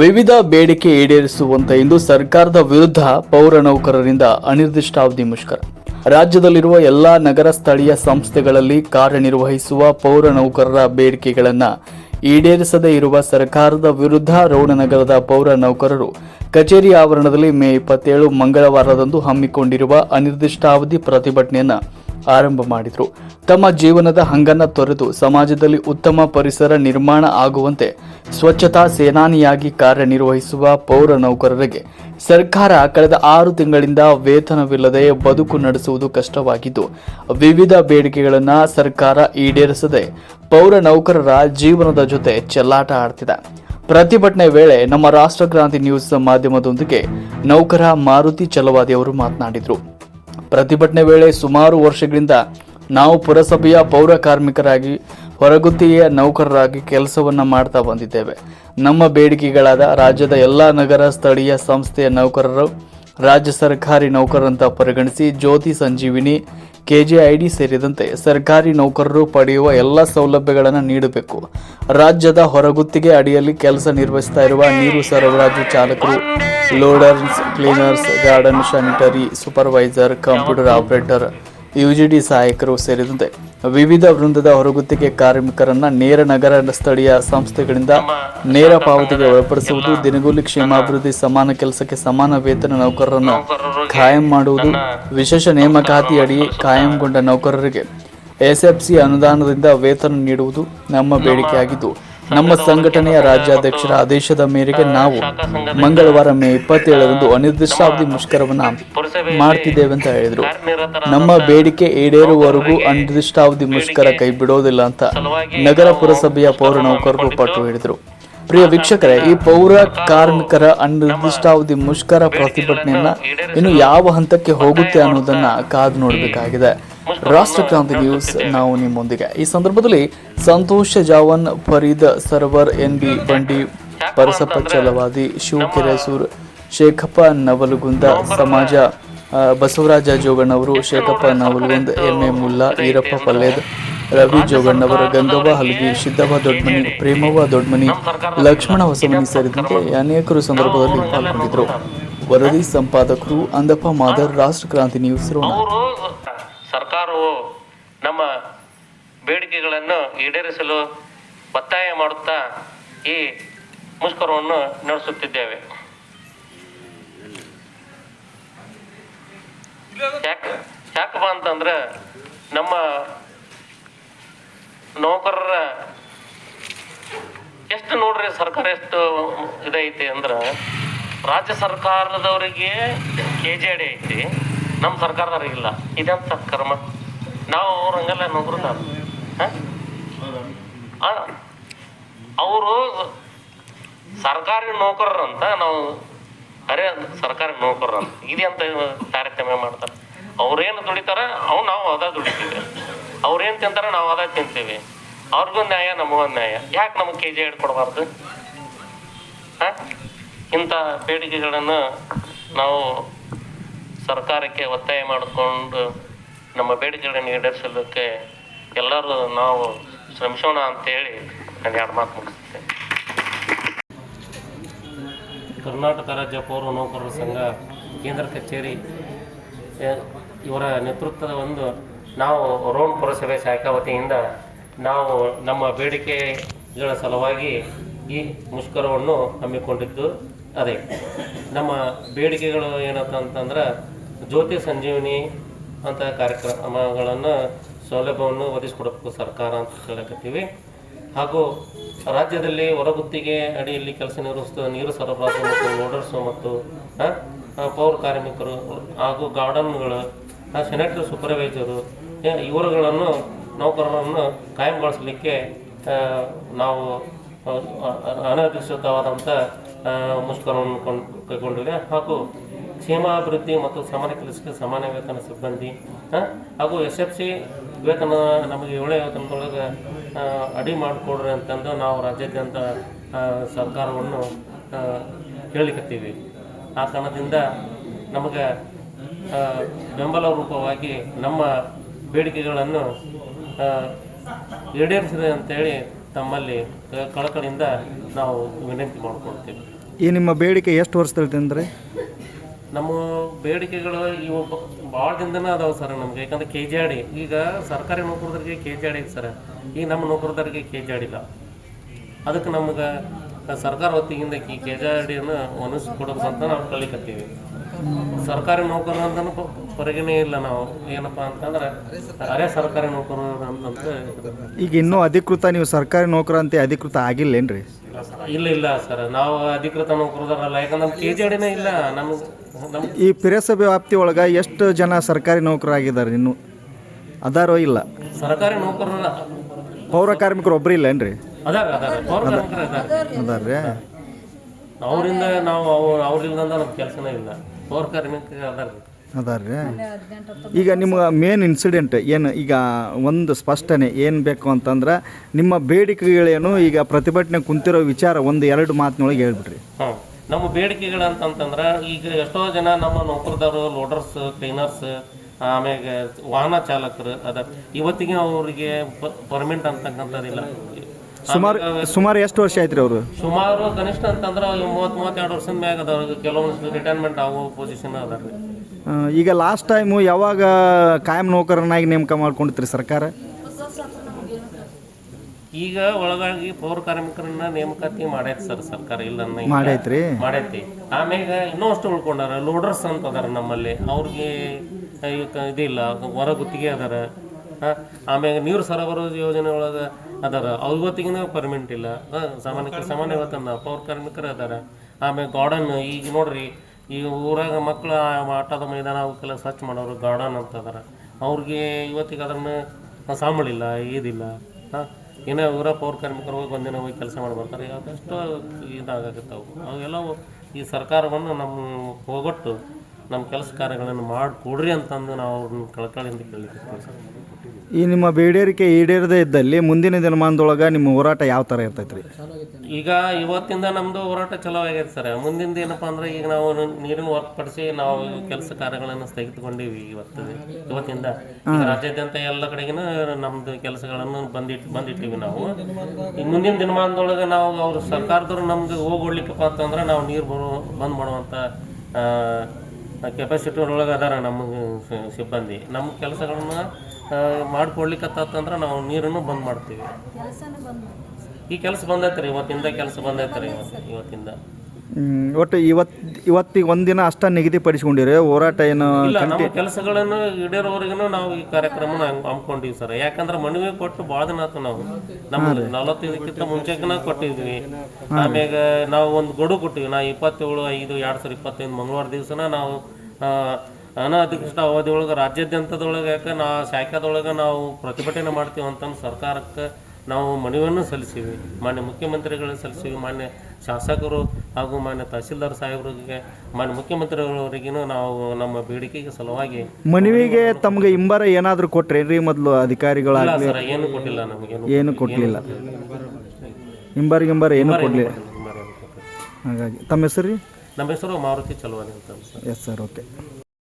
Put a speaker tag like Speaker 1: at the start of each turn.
Speaker 1: ವಿವಿಧ ಬೇಡಿಕೆ ಈಡೇರಿಸುವಂತೆ ಇಂದು ಸರ್ಕಾರದ ವಿರುದ್ಧ ಪೌರ ನೌಕರರಿಂದ ಅನಿರ್ದಿಷ್ಟಾವಧಿ ಮುಷ್ಕರ. ರಾಜ್ಯದಲ್ಲಿರುವ ಎಲ್ಲಾ ನಗರ ಸ್ಥಳೀಯ ಸಂಸ್ಥೆಗಳಲ್ಲಿ ಕಾರ್ಯನಿರ್ವಹಿಸುವ ಪೌರ ನೌಕರರ ಬೇಡಿಕೆಗಳನ್ನು ಈಡೇರಿಸದೇ ಇರುವ ಸರ್ಕಾರದ ವಿರುದ್ಧ ರೋಣನಗರದ ಪೌರ ನೌಕರರು ಕಚೇರಿ ಆವರಣದಲ್ಲಿ ಮೇ ಇಪ್ಪತ್ತೇಳು ಮಂಗಳವಾರದಂದು ಹಮ್ಮಿಕೊಂಡಿರುವ ಅನಿರ್ದಿಷ್ಟಾವಧಿ ಪ್ರತಿಭಟನೆಯನ್ನ ಆರಂಭ ಮಾಡಿದರು. ತಮ್ಮ ಜೀವನದ ಹಂಗನ್ನು ತೊರೆದು ಸಮಾಜದಲ್ಲಿ ಉತ್ತಮ ಪರಿಸರ ನಿರ್ಮಾಣ ಆಗುವಂತೆ ಸ್ವಚ್ಛತಾ ಸೇನಾನಿಯಾಗಿ ಕಾರ್ಯನಿರ್ವಹಿಸುವ ಪೌರ ನೌಕರರಿಗೆ ಸರ್ಕಾರ ಕಳೆದ ಆರು ತಿಂಗಳಿಂದ ವೇತನವಿಲ್ಲದೆ ಬದುಕು ನಡೆಸುವುದು ಕಷ್ಟವಾಗಿದ್ದು, ವಿವಿಧ ಬೇಡಿಕೆಗಳನ್ನು ಸರ್ಕಾರ ಈಡೇರಿಸದೆ ಪೌರ ನೌಕರರ ಜೀವನದ ಜೊತೆ ಚೆಲ್ಲಾಟ ಆಡ್ತಿದೆ. ಪ್ರತಿಭಟನೆ ವೇಳೆ ನಮ್ಮ ರಾಷ್ಟ್ರಕ್ರಾಂತಿ ನ್ಯೂಸ್ ಮಾಧ್ಯಮದೊಂದಿಗೆ ನೌಕರ ಮಾರುತಿ ಚಲವಾದಿ ಅವರು ಮಾತನಾಡಿದರು. ಪ್ರತಿಭಟನೆ ವೇಳೆ ಸುಮಾರು ವರ್ಷಗಳಿಂದ ನಾವು ಪುರಸಭೆಯ ಪೌರ ಕಾರ್ಮಿಕರಾಗಿ ಹೊರಗುತ್ತಿಗೆಯ ನೌಕರರಾಗಿ ಕೆಲಸವನ್ನು ಮಾಡ್ತಾ ಬಂದಿದ್ದೇವೆ. ನಮ್ಮ ಬೇಡಿಕೆಗಳಾದ ರಾಜ್ಯದ ಎಲ್ಲ ನಗರ ಸ್ಥಳೀಯ ಸಂಸ್ಥೆಯ ನೌಕರರು, ರಾಜ್ಯ ಸರ್ಕಾರಿ ನೌಕರರಂತ ಪರಿಗಣಿಸಿ ಜ್ಯೋತಿ ಸಂಜೀವಿನಿ, ಕೆಜೆಐಡಿ ಸೇರಿದಂತೆ ಸರ್ಕಾರಿ ನೌಕರರು ಪಡೆಯುವ ಎಲ್ಲ ಸೌಲಭ್ಯಗಳನ್ನು ನೀಡಬೇಕು. ರಾಜ್ಯದ ಹೊರಗುತ್ತಿಗೆ ಅಡಿಯಲ್ಲಿ ಕೆಲಸ ನಿರ್ವಹಿಸ್ತಾ ಇರುವ ನೀರು ಸರಬರಾಜು ಚಾಲಕರು loaders cleaners garden sanitary supervisor computer operator UGD ಸಹಾಯಕರು ಸೇರಿದಂತೆ ವಿವಿಧ ವೃಂದದ ಹೊರಗುತ್ತಿಗೆ ಕಾರ್ಮಿಕರನ್ನ ನೇರ ನಗರ ಸ್ಥಳೀಯ ಸಂಸ್ಥೆಗಳಿಂದ ನೇರ ಪಾವತಿಗೆ ಒಳಪಡಿಸುವುದು ದಿನಗೂಲಿ ಕ್ಷೇಮಾಭಿವೃದ್ಧಿ ಸಮಾನ ಕೆಲಸಕ್ಕೆ ಸಮಾನ ವೇತನ ನೌಕರರನ್ನು ಖಾಯಂ ಮಾಡುವುದು ವಿಶೇಷ ನೇಮಕಾತಿಯಡಿ ಕಾಯಂಗೊಂಡ ನೌಕರರಿಗೆ ಎಸ್ಎಫ್ಸಿ ಅನುದಾನದಿಂದ ವೇತನ ನೀಡುವುದು ನಮ್ಮ ಬೇಡಿಕೆಯಾಗಿದ್ದು. ನಮ್ಮ ಸಂಘಟನೆಯ ರಾಜ್ಯಾಧ್ಯಕ್ಷರ ಆದೇಶದ ಮೇರೆಗೆ ನಾವು ಮಂಗಳವಾರ ಮೇ ಇಪ್ಪತ್ತೇಳರಂದು ಅನಿರ್ದಿಷ್ಟಾವಧಿ ಮುಷ್ಕರವನ್ನ ಮಾಡ್ತಿದ್ದೇವೆ ಅಂತ ಹೇಳಿದ್ರು. ನಮ್ಮ ಬೇಡಿಕೆ ಈಡೇರುವವರೆಗೂ ಅನಿರ್ದಿಷ್ಟಾವಧಿ ಮುಷ್ಕರ ಕೈ ಬಿಡೋದಿಲ್ಲ ಅಂತ ನಗರ ಪುರಸಭೆಯ ಪೌರ ನೌಕರರು ಪಟ್ಟು ಹಿಡಿದರು ಪ್ರಿಯ ವೀಕ್ಷಕರೇ ಈ ಪೌರ ಕಾರ್ಮಿಕರ ಅನಿರ್ದಿಷ್ಟಾವಧಿ ಮುಷ್ಕರ ಪ್ರತಿಭಟನೆಯನ್ನ ಇನ್ನು ಯಾವ ಹಂತಕ್ಕೆ ಹೋಗುತ್ತೆ ಅನ್ನೋದನ್ನ ಕಾದು ನೋಡಬೇಕಾಗಿದೆ. ರಾಷ್ಟ್ರಕ್ರಾಂತಿ ನ್ಯೂಸ್ ನಾವು ನಿಮ್ಮೊಂದಿಗೆ. ಈ ಸಂದರ್ಭದಲ್ಲಿ ಸಂತೋಷ ಜಾವನ್, ಫರೀದ್ ಸರ್ವರ್, ಎನ್ ಬಿ ಬಂಡಿ, ಪರಸಪ್ಪ ಚಲವಾದಿ, ಶಿವಕೆರೆಸೂರ್, ಶೇಖಪ್ಪ ನವಲಗುಂದ, ಸಮಾಜ ಬಸವರಾಜ ಜೋಗಣ್ಣವರು, ಶೇಖಪ್ಪ ನವಲಗುಂದ್, ಎಂ ಎ ಮುಲ್ಲಾ, ಈರಪ್ಪ ಪಲ್ಲೇದ್, ರವಿ ಜೋಗಣ್ಣವರ, ಗಂಗವ್ವ ಹಲಗಿ ಸಿದ್ದವ್ವ ದೊಡ್ಮನಿ, ಪ್ರೇಮವ್ವ ದೊಡ್ಮನಿ, ಲಕ್ಷ್ಮಣ ಹೊಸಮನಿ ಸೇರಿದಂತೆ ಅನೇಕರು ಸಂದರ್ಭದಲ್ಲಿ ಪಾಲ್ಗೊಂಡಿದ್ದರು. ವರದಿ ಸಂಪಾದಕರು ಅಂದಪ್ಪ ಮಾದರ್, ರಾಷ್ಟ್ರಕ್ರಾಂತಿ ನ್ಯೂಸ್ ರೋಣ
Speaker 2: ಅವರು ಸರ್ಕಾರವು ನಮ್ಮ ಬೇಡಿಕೆಗಳನ್ನು ಈಡೇರಿಸಲು ಒತ್ತಾಯ ಮಾಡುತ್ತಾ ಈ ಮುಷ್ಕರವನ್ನು ನಡೆಸುತ್ತಿದ್ದೇವೆ. ಯಾಕೆ ಯಾಕಪ್ಪ ಅಂತಂದ್ರೆ ನಮ್ಮ ನೌಕರರ ಎಷ್ಟು ನೋಡ್ರಿ ಸರ್ಕಾರ ಎಷ್ಟು ಇದೈತಿ ಅಂದ್ರೆ ರಾಜ್ಯ ಸರ್ಕಾರದವರಿಗೆ ಕೆ ಜೆ ಡಿ ಐತಿ, ನಮ್ಮ ಸರ್ಕಾರದವ್ರಿಗಿಲ್ಲ ಇದೆಂತ ಕರ್ಮ? ನಾವು ಅವ್ರ ಹಂಗಲ್ಲ ನೌಕರಲ್ಲ ಅವರು ಸರ್ಕಾರಿ ನೌಕರರಂತ ನಾವು ಅರೆ ಸರ್ಕಾರಿ ನೌಕರರಂತ ಇದೆಂತ ತಾರತಮ್ಯ ಮಾಡ್ತಾರೆ. ಅವ್ರೇನು ದುಡಿತಾರ? ಅವು ನಾವು ಅದ ದುಡಿತೀವಿ. ಅವ್ರೇನು ತಿಂತಾರ? ನಾವು ಅದ ತಿಂತೀವಿ. ಅವ್ರಿಗೂ ನ್ಯಾಯ, ನಮಗೂ ನ್ಯಾಯ. ಯಾಕೆ ನಮಗೆ ಕೆ ಜಿ ಕೊಡಬಾರ್ದು? ಹಾಂ? ಇಂಥ ಬೇಡಿಕೆಗಳನ್ನು ನಾವು ಸರ್ಕಾರಕ್ಕೆ ಒತ್ತಾಯ ಮಾಡಿಕೊಂಡು ನಮ್ಮ ಬೇಡಿಕೆಗಳನ್ನು ಈಡೇರಿಸಲಿಕ್ಕೆ ಎಲ್ಲರೂ ನಾವು ಶ್ರಮಿಸೋಣ ಅಂತೇಳಿ ನಾನು ಎರಡು ಮಾತು ಕರ್ನಾಟಕ ರಾಜ್ಯ ಪೌರ ನೌಕರರ ಸಂಘ ಕೇಂದ್ರ ಕಚೇರಿ ಇವರ ನೇತೃತ್ವದ ಒಂದು ನಾವು ರೋಣ್ ಪುರಸಭೆ ಶಾಖಾ ವತಿಯಿಂದ ನಾವು ನಮ್ಮ ಬೇಡಿಕೆಗಳ ಸಲುವಾಗಿ ಈ ಮುಷ್ಕರವನ್ನು ಹಮ್ಮಿಕೊಂಡಿದ್ದು ಅದೇ. ನಮ್ಮ ಬೇಡಿಕೆಗಳು ಏನಪ್ಪ ಅಂತಂದ್ರೆ ಜ್ಯೋತಿ ಸಂಜೀವಿನಿ ಅಂತ ಕಾರ್ಯಕ್ರಮಗಳನ್ನು ಸೌಲಭ್ಯವನ್ನು ಒದಗಿಸ್ಕೊಡಬೇಕು ಸರ್ಕಾರ ಅಂತ ಹೇಳಕತ್ತೀವಿ. ಹಾಗೂ ರಾಜ್ಯದಲ್ಲಿ ಹೊರಗುತ್ತಿಗೆ ಅಡಿಯಲ್ಲಿ ಕೆಲಸ ನಿರ್ವಹಿಸುವ ನೀರು ಸರಬರಾಜು ಮತ್ತು ಲೋಡರ್ಸು ಮತ್ತು ಪೌರ ಕಾರ್ಮಿಕರು ಹಾಗೂ ಗಾರ್ಡನ್ಗಳು ಸೆನೆಟರ್ ಸೂಪರ್ವೈಸರು ಇವರುಗಳನ್ನು ನೌಕರರನ್ನು ಕಾಯಂಗೊಳಿಸಲಿಕ್ಕೆ ನಾವು ಅನಧಿಕೃತವಾದಂಥ ಮುಷ್ಕರವನ್ನು ಕೊಂಡು, ಕೈಗೊಂಡಿವೆ. ಹಾಗೂ ಕ್ಷೇಮಾಭಿವೃದ್ಧಿ ಮತ್ತು ಸಮಾನ ಕೆಲಸಕ್ಕೆ ಸಮಾನ ವೇತನ ಸಿಬ್ಬಂದಿ ಹಾಗೂ ಎಸ್ ಎಫ್ ಸಿ ವೇತನ ನಮಗೆ ಏಳನೇ ವೇತನದೊಳಗೆ ಅಡಿ ಮಾಡಿಕೊಡ್ರಿ ಅಂತಂದು ನಾವು ರಾಜ್ಯಾದ್ಯಂತ ಸರ್ಕಾರವನ್ನು ಆ, ಕೇಳಿಕತ್ತೀವಿ ಆ ಕಾರಣದಿಂದ ನಮಗೆ ಬೆಂಬಲ ರೂಪವಾಗಿ ನಮ್ಮ ಬೇಡಿಕೆಗಳನ್ನು ಈಡೇರಿಸಿದೆ ಅಂತೇಳಿ ತಮ್ಮಲ್ಲಿ ಕಳಕಳಿಯಿಂದ ನಾವು ವಿನಂತಿ ಮಾಡ್ಕೊಳ್ತೀವಿ.
Speaker 3: ಈ ನಿಮ್ಮ ಬೇಡಿಕೆ ಎಷ್ಟು ವರ್ಷದಲ್ಲಿ ತಂದರೆ?
Speaker 2: ನಮ್ಮ ಬೇಡಿಕೆಗಳು ಇವು ಭಾಳ ದಿನದನೇ ಅದಾವೆ ಸರ್ ನಮ್ಗೆ. ಯಾಕಂದ್ರೆ ಕೆ ಜಿ ಆಡಿ ಈಗ ಸರ್ಕಾರಿ ನೌಕರದವ್ರಿಗೆ ಕೆ ಜಿ ಆಡಿ ಸರ್. ಈಗ ನಮ್ಮ ನೌಕರದವ್ರಿಗೆ ಕೆ ಜಿ ಆಡಿಲ್ಲ ಅದಕ್ಕೆ ನಮ್ಗೆ ಸರ್ಕಾರ ಹೊತ್ತಿಗಿಂದ ಈ ಕೆ ಜಿ ಆಡಿಯನ್ನು ಕೊಡಬೇಕಂತ ನಾವು ಕಲಿಕತ್ತೀವಿ. ಸರ್ಕಾರಿ ನೌಕರರು ಅಂತ ಪರಿಗಣನೆ ಇಲ್ಲ ನಾವು. ಏನಪ್ಪ ಅಂತಂದ್ರೆ ಅರೆ ಸರ್ಕಾರಿ ನೌಕರರು ಅಂತ
Speaker 3: ಈಗ ಇನ್ನೂ ಅಧಿಕೃತ ನೀವು ಸರ್ಕಾರಿ ನೌಕರ ಅಂತ ಅಧಿಕೃತ ಆಗಿಲ್ಲೇನ್ರಿ?
Speaker 2: ಇಲ್ಲ ಇಲ್ಲ ಸರ್. ನಾವು ಅಧಿಕೃತ ನೌಕರದಾರಲ್ಲ ಯಾಕಂದ್ರೆ ನಮ್ಮ ಕೆ ಜಿ ಅಡಿನ ಇಲ್ಲ. ನಮ್ಗೆ
Speaker 3: ಈ ಪುರಸಭೆ ವ್ಯಾಪ್ತಿ ಒಳಗೆ ಎಷ್ಟು ಜನ ಸರ್ಕಾರಿ ನೌಕರಾಗಿದ್ದಾರೆ ಇನ್ನು? ಅದಾರೋ ಇಲ್ಲ?
Speaker 2: ಸರ್ಕಾರಿ ನೌಕರರ
Speaker 3: ಪೌರ ಕಾರ್ಮಿಕರು ಒಬ್ರು ಇಲ್ಲೇನ್ರಿ
Speaker 2: ಅದಾರ ಅದಾರ. ಪೌರ ಕಾರ್ಮಿಕರು ಅದಾರ.
Speaker 3: ಅದಾರ್ರಿ.
Speaker 2: ಅವರಿಂದ ನಾವು ಅವ್ರ ಅವ್ರಿಂದ ನಮ್ಮ ಕೆಲಸನೇ ಇಲ್ಲ. ಪೌರ ಕಾರ್ಮಿಕ ಅದಾರ
Speaker 3: ಅದಾರ್ರಿ. ಈಗ ನಿಮ್ಗೆ ಮೇನ್ ಇನ್ಸಿಡೆಂಟ್ ಏನು? ಈಗ ಒಂದು ಸ್ಪಷ್ಟನೆ ಏನು ಬೇಕು ಅಂತಂದ್ರೆ ನಿಮ್ಮ ಬೇಡಿಕೆಗಳೇನು? ಈಗ ಪ್ರತಿಭಟನೆ ಕುಂತಿರೋ ವಿಚಾರ ಒಂದು ಎರಡು ಮಾತಿನೊಳಗೆ ಹೇಳ್ಬಿಡ್ರಿ.
Speaker 2: ಹಾಂ ನಮ್ಮ ಬೇಡಿಕೆಗಳು ಅಂತಂತಂದ್ರೆ ಈಗ ಎಷ್ಟೋ ಜನ ನಮ್ಮ ನೌಕರದವರು ಲೋಡರ್ಸ್ ಕ್ಲೀನರ್ಸ್ ಆಮ್ಯಾಗ ವಾಹನ ಚಾಲಕರು ಅದ. ಇವತ್ತಿಗೆ ಅವರಿಗೆ ಪರ್ಮಿಟ್ ಅಂತಕ್ಕಂಥದ್ದಿಲ್ಲ.
Speaker 3: ಸುಮಾರು ಸುಮಾರು ಎಷ್ಟು ವರ್ಷ ಆಯ್ತು ರೀ ಅವರು?
Speaker 2: ಸುಮಾರು ಕನಿಷ್ಠ ಅಂತಂದ್ರೆ ಮೂವತ್ತು ಮೂವತ್ತೆರಡು ವರ್ಷದ ಮ್ಯಾಗ ಅದಾವ ಕೆಲವೊಂದು ರಿಟೈರ್ಮೆಂಟ್ ಆಗೋ ಪೊಸಿಷನ್ ಅದಾರ ರೀ.
Speaker 3: ಈಗ ಲಾಸ್ಟ್ ಟೈಮು ಯಾವಾಗ ಕಾಯಂ ನೌಕರನಾಗಿ ನೇಮಕ ಮಾಡ್ಕೊಂಡಿತ್ರಿ ಸರ್ಕಾರ?
Speaker 2: ಈಗ ಒಳಗಾಗಿ ಪೌರ ಕಾರ್ಮಿಕರನ್ನ ನೇಮಕಾತಿ ಮಾಡೈತಿ ಸರ್ ಸರ್ಕಾರ ಇಲ್ಲ.
Speaker 3: ಮಾಡೈತ್ರಿ?
Speaker 2: ಮಾಡೈತಿ. ಆಮೇಲೆ ಇನ್ನೂ ಅಷ್ಟು ಉಳ್ಕೊಂಡಾರ ಲೋಡರ್ಸ್ ಅಂತ ಅದಾರ ನಮ್ಮಲ್ಲಿ. ಅವ್ರಿಗೆ ಇದಿಲ್ಲ ಹೊರ ಗುತ್ತಿಗೆ ಅದಾರ. ಆಮ್ಯಾಗ ನೀರು ಸರಬರಾಜು ಯೋಜನೆ ಒಳಗೆ ಅದರ. ಅವತ್ತಿಗಿನ ಪರ್ಮಿಂಟ್ ಇಲ್ಲ. ಸಾಮಾನ್ಯ ಸಾಮಾನ್ಯ ಇವತ್ತನ್ನ ಪೌರ ಕಾರ್ಮಿಕರು ಅದಾರ. ಆಮೇಲೆ ಗಾರ್ಡನ್ ಈಗ ನೋಡ್ರಿ, ಈ ಊರಾಗ ಮಕ್ಕಳು ಆಟದ ಮೈದಾನ ಅವಕ್ಕೆಲ್ಲ ಸ್ವಚ್ಛ ಮಾಡೋರು ಗಾರ್ಡನ್ ಅಂತ ಅದಾರ. ಅವ್ರಿಗೆ ಇವತ್ತಿಗೆ ಅದನ್ನ ಸಾಂಬಳಿಲ್ಲ ಇದಿಲ್ಲ ಹಾಂ ಏನೋ ಊರ ಪೌರ ಕಾರ್ಮಿಕರು ಹೋಗಿ ಒಂದಿನ ಹೋಗಿ ಕೆಲಸ ಮಾಡಿ ಬರ್ತಾರೆ. ಅದೆಷ್ಟೋ ಇದಾಗತ್ತವು ಅವೆಲ್ಲ ಈ ಸರ್ಕಾರವನ್ನು ನಮ್ಮ ಹೋಗೊಟ್ಟು ನಮ್ಮ ಕೆಲಸ ಕಾರ್ಯಗಳನ್ನು ಮಾಡಿಕೊಡ್ರಿ ಅಂತಂದು ನಾವು ಅವ್ರನ್ನ ಕಳಕಳಿಯಿಂದ ಕೇಳಿದ್ದೀವಿ ಸರ್.
Speaker 3: ಈ ನಿಮ್ಮ ಬೇಡೇರಿಕೆ ಈಡೇರದೇ ಇದ್ದಲ್ಲಿ ಮುಂದಿನ ದಿನಮಾನದೊಳಗೆ ನಿಮ್ಮ ಹೋರಾಟ ಯಾವ ಥರ ಇರ್ತೈತ್ರಿ?
Speaker 2: ಈಗ ಇವತ್ತಿಂದ ನಮ್ಮದು ಹೋರಾಟ ಚಲೋ ಆಗೈತೆ ಸರ್. ಮುಂದಿಂದ ಏನಪ್ಪ ಅಂದ್ರೆ ಈಗ ನಾವು ನೀರಿನ ಹೊರತುಪಡಿಸಿ ನಾವು ಕೆಲಸ ಕಾರ್ಯಗಳನ್ನು ಸ್ಥಗಿತಗೊಂಡೀವಿ ಇವತ್ತು ಇವತ್ತಿಂದ. ರಾಜ್ಯಾದ್ಯಂತ ಎಲ್ಲ ಕಡೆಗಿನ ನಮ್ಮದು ಕೆಲಸಗಳನ್ನು ಬಂದಿಟ್ ಬಂದಿಟ್ಟಿವಿ ನಾವು. ಈ ಮುಂದಿನ ದಿನಮಾನದೊಳಗೆ ನಾವು ಅವ್ರು ಸರ್ಕಾರದವ್ರು ನಮ್ಗೆ ಹೋಗ್ಲಿಕ್ಕಪ್ಪ ಅಂತಂದ್ರೆ ನಾವು ನೀರು ಬರೋ ಬಂದ್ ಮಾಡುವಂಥ ಕೆಪಾಸಿಟಿ ಒಳಗೆ ಅದಾರ ನಮ್ಮ ಸಿಬ್ಬಂದಿ. ನಮ್ಮ ಕೆಲಸಗಳನ್ನ ಮಾಡಿಕೊಡ್ಲಿಕ್ಕತ್ತಂದ್ರೆ ನಾವು ನೀರನ್ನು ಬಂದ್ ಮಾಡ್ತೀವಿ. ಈ ಕೆಲಸ ಬಂದೈತೆ ರೀ ಇವತ್ತಿಂದ ಕೆಲಸ ಬಂದೈತ್ರಿ ರೀ ಇವತ್ತಿಂದ.
Speaker 3: ಒಟ್ಟು ಇವತ್ತು ಇವತ್ತಿಗೆ ಒಂದಿನ ಅಷ್ಟ ನಿಗದಿಪಡಿಸ್ಕೊಂಡಿರಿ ಹೋರಾಟ ಏನು
Speaker 2: ಇಲ್ಲ ನಮ್ಮ ಕೆಲಸಗಳನ್ನು ಈಡೇರೋವರೆಗೂ ನಾವು ಈ ಕಾರ್ಯಕ್ರಮನ ಹಂಗ್- ಹಮ್ಮಿಕೊಂಡಿವಿ ಸರ್. ಯಾಕಂದ್ರೆ ಮನವಿ ಕೊಟ್ಟು ಭಾಳ ದಿನ ಆಯ್ತು ನಾವು. ನಮ್ಮ ನಲವತ್ತೈದಕ್ಕಿಂತ ಮುಂಚೆಕನ ಕೊಟ್ಟಿದ್ವಿ. ಆಮ್ಯಾಗ ನಾವು ಒಂದು ಗಡು ಕೊಟ್ಟಿವಿ. ನಾ ಇಪ್ಪತ್ತೇಳು ಐದು ಎರಡು ಸಾವಿರ ಇಪ್ಪತ್ತೈದು ಮಂಗಳವಾರ ದಿವಸನ ನಾವು ಆ, ಅನಧಿಕೃತ ಅವಧಿ ಒಳಗೆ ರಾಜ್ಯಾದ್ಯಂತದೊಳಗೆ ಯಾಕೆ ನಾ ಶಾಖಾದೊಳಗೆ ನಾವು ಪ್ರತಿಭಟನೆ ಮಾಡ್ತೀವಿ ಅಂತಂದು ಸರ್ಕಾರಕ್ಕೆ ನಾವು ಮನವಿಯನ್ನು ಸಲ್ಲಿಸೀವಿ. ಮಾನ್ಯ ಮುಖ್ಯಮಂತ್ರಿಗಳಿಗೆ ಸಲ್ಲಿಸೀವಿ ಮಾನ್ಯ ಶಾಸಕರು ಹಾಗೂ ಮಾನ್ಯ ತಹಸೀಲ್ದಾರ್ ಸಾಹೇಬರಿಗೆ ಮಾನ್ಯ ಮುಖ್ಯಮಂತ್ರಿಗಳವರಿಗೂ ನಾವು ನಮ್ಮ ಬೇಡಿಕೆಗೆ ಸಲುವಾಗಿ
Speaker 3: ಮನವಿಗೆ ತಮಗೆ ಇಂಬರ ಏನಾದರೂ ಕೊಟ್ರೇನ್ರಿ ಮೊದಲು ಅಧಿಕಾರಿಗಳ
Speaker 2: ಸರ್ ಏನು ಕೊಟ್ಟಿಲ್ಲ ನಮಗೇನು
Speaker 3: ಏನು ಕೊಟ್ಟಿಲ್ಲ. ಇಂಬರ್ ಗಿಂಬರ್ ಏನು ಕೊಡಲಿಲ್ಲ
Speaker 2: ಕೊಟ್ಟಿಲ್ಲ.
Speaker 3: ಹಾಗಾಗಿ ತಮ್ಮ ಹೆಸರು ರೀ?
Speaker 2: ನಮ್ಮ ಹೆಸರು ಮಾರುತಿ ಚಲುವಾನಿ ಅಂತ ಸರ್
Speaker 3: ಎಸ್ ಸರ್ ಓಕೆ